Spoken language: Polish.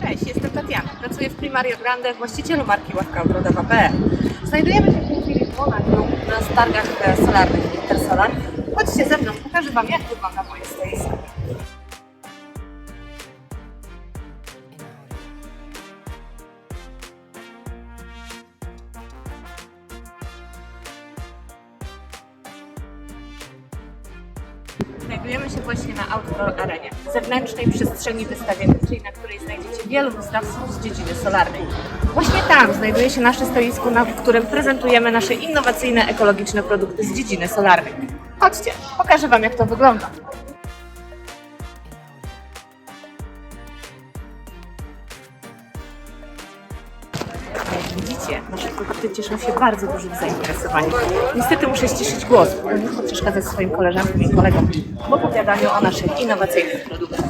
Cześć, jestem Tatiana. Pracuję w Primario Grande, właścicielu marki Ławka. Znajdujemy się w tej chwili w Monachium na targach e, solarnych Intersolar. Chodźcie ze mną, pokażę Wam jak wygląda moje stoisko. Znajdujemy się właśnie na Outdoor Arenie, zewnętrznej przestrzeni wystawienniczej, na której znajdziecie wielu wystawców z dziedziny solarnej. Właśnie tam znajduje się nasze stoisko, na którym prezentujemy nasze innowacyjne, ekologiczne produkty z dziedziny solarnej. Chodźcie, pokażę Wam jak to wygląda. Widzicie, nasze produkty cieszą się bardzo dużym zainteresowaniem. Niestety muszę ściszyć głos, bo nie przeszkadzać swoim koleżankom i kolegom w opowiadaniu o naszych innowacyjnych produktach.